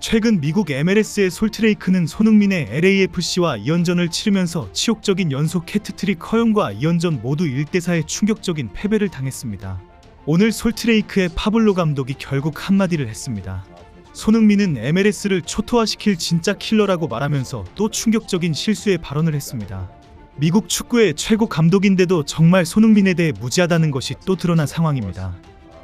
최근 미국 MLS의 솔트레이크는 손흥민의 LAFC와 2연전을 치르면서 치욕적인 연속 해트트릭 허용과 2연전 모두 1대4의 충격적인 패배를 당했습니다. 오늘 솔트레이크의 파블로 감독이 결국 한마디를 했습니다. 손흥민은 MLS를 초토화시킬 진짜 킬러라고 말하면서 또 충격적인 실수의 발언을 했습니다. 미국 축구의 최고 감독인데도 정말 손흥민에 대해 무지하다는 것이 또 드러난 상황입니다.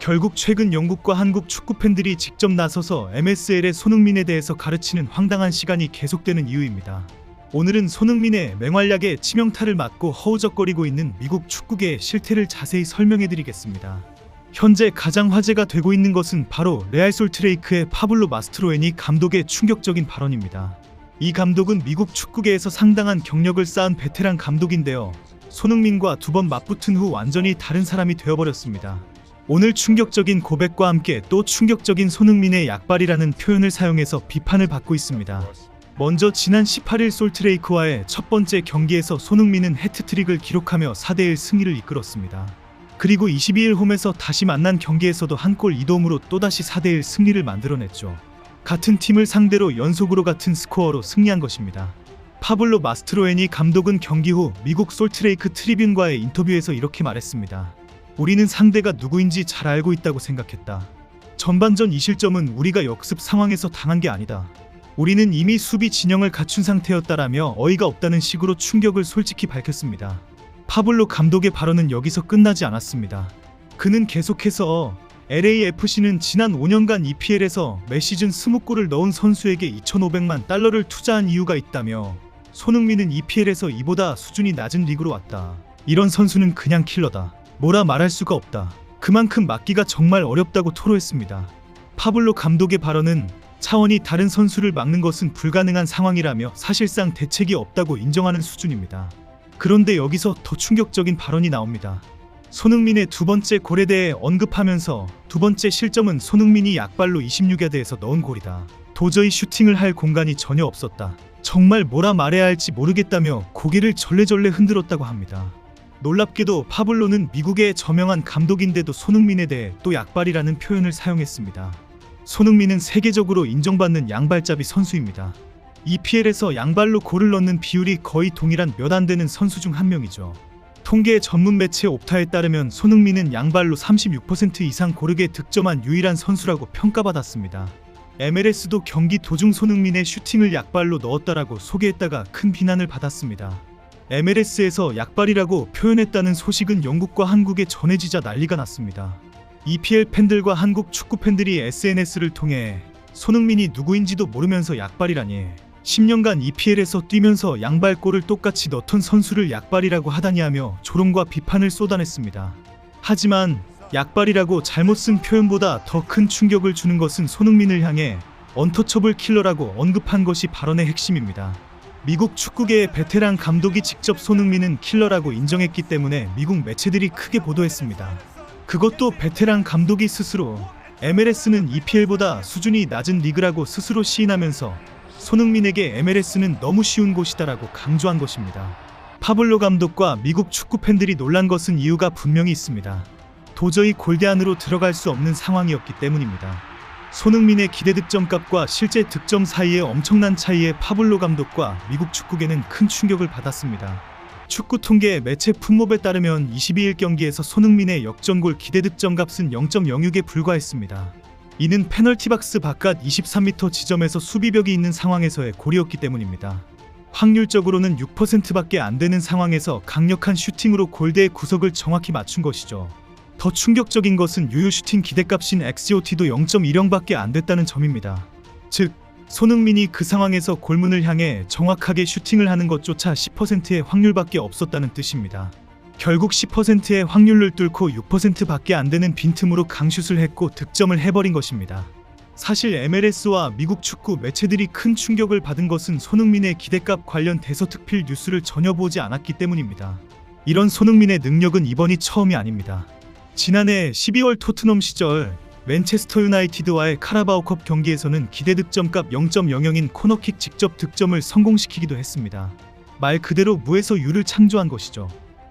결국 최근 영국과 한국 축구 팬들이 직접 나서서 MSL의 손흥민에 대해서 가르치는 황당한 시간이 계속되는 이유입니다. 오늘은 손흥민의 맹활약에 치명타를 맞고 허우적거리고 있는 미국 축구계의 실태를 자세히 설명해 드리겠습니다. 현재 가장 화제가 되고 있는 것은 바로 레알 솔트레이크의 파블로 마스트로엔이 감독의 충격적인 발언입니다. 이 감독은 미국 축구계에서 상당한 경력을 쌓은 베테랑 감독인데요. 손흥민과 두 번 맞붙은 후 완전히 다른 사람이 되어버렸습니다. 오늘 충격적인 고백과 함께 또 충격적인 손흥민의 약발이라는 표현을 사용해서 비판을 받고 있습니다. 먼저 지난 18일 솔트레이크와의 첫 번째 경기에서 손흥민은 해트트릭을 기록하며 4대1 승리를 이끌었습니다. 그리고 22일 홈에서 다시 만난 경기에서도 한 골 2도움으로 또다시 4대1 승리를 만들어냈죠. 같은 팀을 상대로 연속으로 같은 스코어로 승리한 것입니다. 파블로 마스트로엔이 감독은 경기 후 미국 솔트레이크 트리뷴과의 인터뷰에서 이렇게 말했습니다. 우리는 상대가 누구인지 잘 알고 있다고 생각했다. 전반전 이 실점은 우리가 역습 상황에서 당한 게 아니다. 우리는 이미 수비 진영을 갖춘 상태였다라며 어이가 없다는 식으로 충격을 솔직히 밝혔습니다. 파블로 감독의 발언은 여기서 끝나지 않았습니다. 그는 계속해서 LAFC는 지난 5년간 EPL에서 매 시즌 20골을 넣은 선수에게 2,500만 달러를 투자한 이유가 있다며 손흥민은 EPL에서 이보다 수준이 낮은 리그로 왔다. 이런 선수는 그냥 킬러다. 뭐라 말할 수가 없다. 그만큼 막기가 정말 어렵다고 토로했습니다. 파블로 감독의 발언은 차원이 다른 선수를 막는 것은 불가능한 상황이라며 사실상 대책이 없다고 인정하는 수준입니다. 그런데 여기서 더 충격적인 발언이 나옵니다. 손흥민의 두 번째 골에 대해 언급하면서 두 번째 실점은 손흥민이 약발로 26야드에서 넣은 골이다. 도저히 슈팅을 할 공간이 전혀 없었다. 정말 뭐라 말해야 할지 모르겠다며 고개를 절레절레 흔들었다고 합니다. 놀랍게도 파블로는 미국의 저명한 감독인데도 손흥민에 대해 또 약발이라는 표현을 사용했습니다. 손흥민은 세계적으로 인정받는 양발잡이 선수입니다. EPL에서 양발로 골을 넣는 비율이 거의 동일한 몇 안 되는 선수 중 한 명이죠. 통계 전문 매체 옵타에 따르면 손흥민은 양발로 36% 이상 고르게 득점한 유일한 선수라고 평가받았습니다. MLS도 경기 도중 손흥민의 슈팅을 약발로 넣었다라고 소개했다가 큰 비난을 받았습니다. MLS에서 약발이라고 표현했다는 소식은 영국과 한국에 전해지자 난리가 났습니다. EPL 팬들과 한국 축구 팬들이 SNS를 통해 손흥민이 누구인지도 모르면서 약발이라니 10년간 EPL에서 뛰면서 양발골을 똑같이 넣던 선수를 약발이라고 하다니 하며 조롱과 비판을 쏟아냈습니다. 하지만 약발이라고 잘못 쓴 표현보다 더 큰 충격을 주는 것은 손흥민을 향해 언터처블 킬러라고 언급한 것이 발언의 핵심입니다. 미국 축구계의 베테랑 감독이 직접 손흥민은 킬러라고 인정했기 때문에 미국 매체들이 크게 보도했습니다. 그것도 베테랑 감독이 스스로 MLS는 EPL보다 수준이 낮은 리그라고 스스로 시인하면서 손흥민에게 MLS는 너무 쉬운 곳이다라고 강조한 것입니다. 파블로 감독과 미국 축구 팬들이 놀란 것은 이유가 분명히 있습니다. 도저히 골대 안으로 들어갈 수 없는 상황이었기 때문입니다. 손흥민의 기대 득점값과 실제 득점 사이의 엄청난 차이에 파블로 감독과 미국 축구계는 큰 충격을 받았습니다. 축구 통계 매체 품목에 따르면 22일 경기에서 손흥민의 역전골 기대 득점값은 0.06에 불과했습니다. 이는 페널티 박스 바깥 23m 지점에서 수비벽이 있는 상황에서의 골이었기 때문입니다. 확률적으로는 6%밖에 안 되는 상황에서 강력한 슈팅으로 골대의 구석을 정확히 맞춘 것이죠. 더 충격적인 것은 유효 슈팅 기대값인 XOT도 0.10밖에 안 됐다는 점입니다. 즉, 손흥민이 그 상황에서 골문을 향해 정확하게 슈팅을 하는 것조차 10%의 확률밖에 없었다는 뜻입니다. 결국 10%의 확률을 뚫고 6%밖에 안 되는 빈틈으로 강슛을 했고 득점을 해버린 것입니다. 사실 MLS와 미국 축구 매체들이 큰 충격을 받은 것은 손흥민의 기대값 관련 대서특필 뉴스를 전혀 보지 않았기 때문입니다. 이런 손흥민의 능력은 이번이 처음이 아닙니다. 지난해 12월 토트넘 시절 맨체스터 유나이티드와의 카라바오컵 경기에서는 기대 득점값 0.00인 코너킥 직접 득점을 성공시키기도 했습니다. 말 그대로 무에서 유를 창조한 것이죠.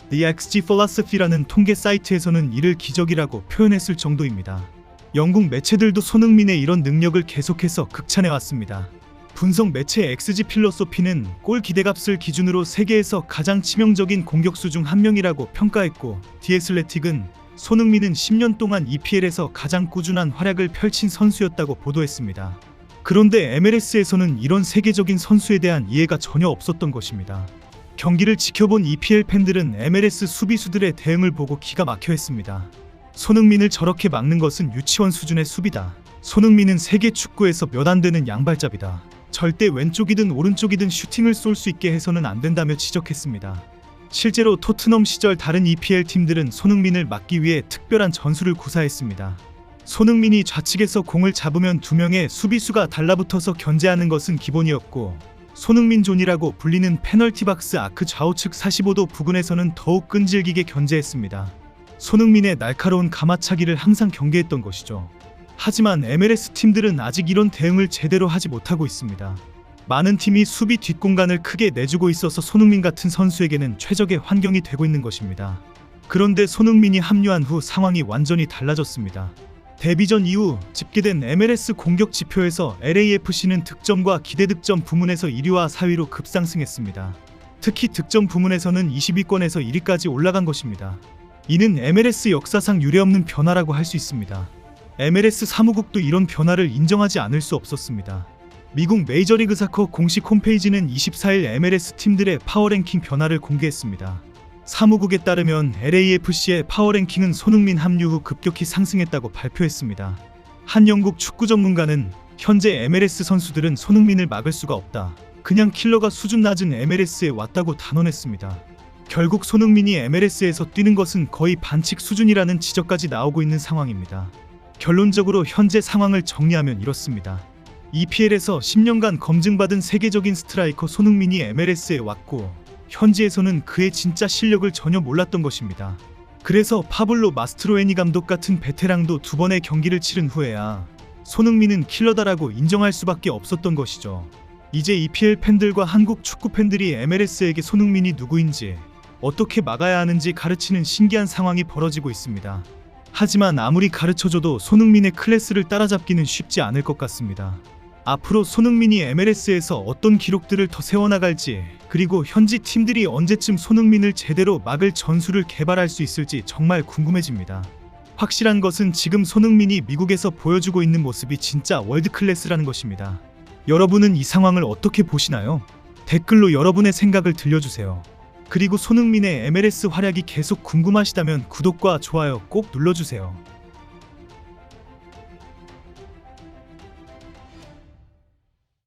The XG Philosophy라는 통계 사이트에서는 이를 기적이라고 표현했을 정도입니다. 영국 매체들도 손흥민의 이런 능력을 계속해서 극찬해 왔습니다. 분석 매체 XG 필로소피는 골 기대값을 기준으로 세계에서 가장 치명적인 공격수 중 한 명이라고 평가했고 디에슬레틱은 손흥민은 10년 동안 EPL에서 가장 꾸준한 활약을 펼친 선수였다고 보도했습니다. 그런데 MLS에서는 이런 세계적인 선수에 대한 이해가 전혀 없었던 것입니다. 경기를 지켜본 EPL 팬들은 MLS 수비수들의 대응을 보고 기가 막혀 했습니다. 손흥민을 저렇게 막는 것은 유치원 수준의 수비다. 손흥민은 세계 축구에서 몇 안 되는 양발잡이다. 절대 왼쪽이든 오른쪽이든 슈팅을 쏠 수 있게 해서는 안 된다며 지적했습니다. 실제로 토트넘 시절 다른 EPL 팀들은 손흥민을 막기 위해 특별한 전술을 구사했습니다. 손흥민이 좌측에서 공을 잡으면 두 명의 수비수가 달라붙어서 견제하는 것은 기본이었고 손흥민 존이라고 불리는 페널티 박스 아크 좌우측 45도 부근에서는 더욱 끈질기게 견제했습니다. 손흥민의 날카로운 가마차기를 항상 경계했던 것이죠. 하지만 MLS 팀들은 아직 이런 대응을 제대로 하지 못하고 있습니다. 많은 팀이 수비 뒷공간을 크게 내주고 있어서 손흥민 같은 선수에게는 최적의 환경이 되고 있는 것입니다. 그런데 손흥민이 합류한 후 상황이 완전히 달라졌습니다. 데뷔전 이후 집계된 MLS 공격 지표에서 LAFC는 득점과 기대 득점 부문에서 1위와 4위로 급상승했습니다. 특히 득점 부문에서는 20위권에서 1위까지 올라간 것입니다. 이는 MLS 역사상 유례없는 변화라고 할 수 있습니다. MLS 사무국도 이런 변화를 인정하지 않을 수 없었습니다. 미국 메이저리그 사커 공식 홈페이지는 24일 MLS 팀들의 파워랭킹 변화를 공개했습니다. 사무국에 따르면 LAFC의 파워랭킹은 손흥민 합류 후 급격히 상승했다고 발표했습니다. 한 영국 축구 전문가는 현재 MLS 선수들은 손흥민을 막을 수가 없다. 그냥 킬러가 수준 낮은 MLS에 왔다고 단언했습니다. 결국 손흥민이 MLS에서 뛰는 것은 거의 반칙 수준이라는 지적까지 나오고 있는 상황입니다. 결론적으로 현재 상황을 정리하면 이렇습니다. EPL에서 10년간 검증받은 세계적인 스트라이커 손흥민이 MLS에 왔고 현지에서는 그의 진짜 실력을 전혀 몰랐던 것입니다. 그래서 파블로 마스트로에니 감독 같은 베테랑도 두 번의 경기를 치른 후에야 손흥민은 킬러다라고 인정할 수밖에 없었던 것이죠. 이제 EPL 팬들과 한국 축구 팬들이 MLS에게 손흥민이 누구인지 어떻게 막아야 하는지 가르치는 신기한 상황이 벌어지고 있습니다. 하지만 아무리 가르쳐줘도 손흥민의 클래스를 따라잡기는 쉽지 않을 것 같습니다. 앞으로 손흥민이 MLS에서 어떤 기록들을 더 세워나갈지 그리고 현지 팀들이 언제쯤 손흥민을 제대로 막을 전술을 개발할 수 있을지 정말 궁금해집니다. 확실한 것은 지금 손흥민이 미국에서 보여주고 있는 모습이 진짜 월드클래스라는 것입니다. 여러분은 이 상황을 어떻게 보시나요? 댓글로 여러분의 생각을 들려주세요. 그리고 손흥민의 MLS 활약이 계속 궁금하시다면 구독과 좋아요 꼭 눌러주세요.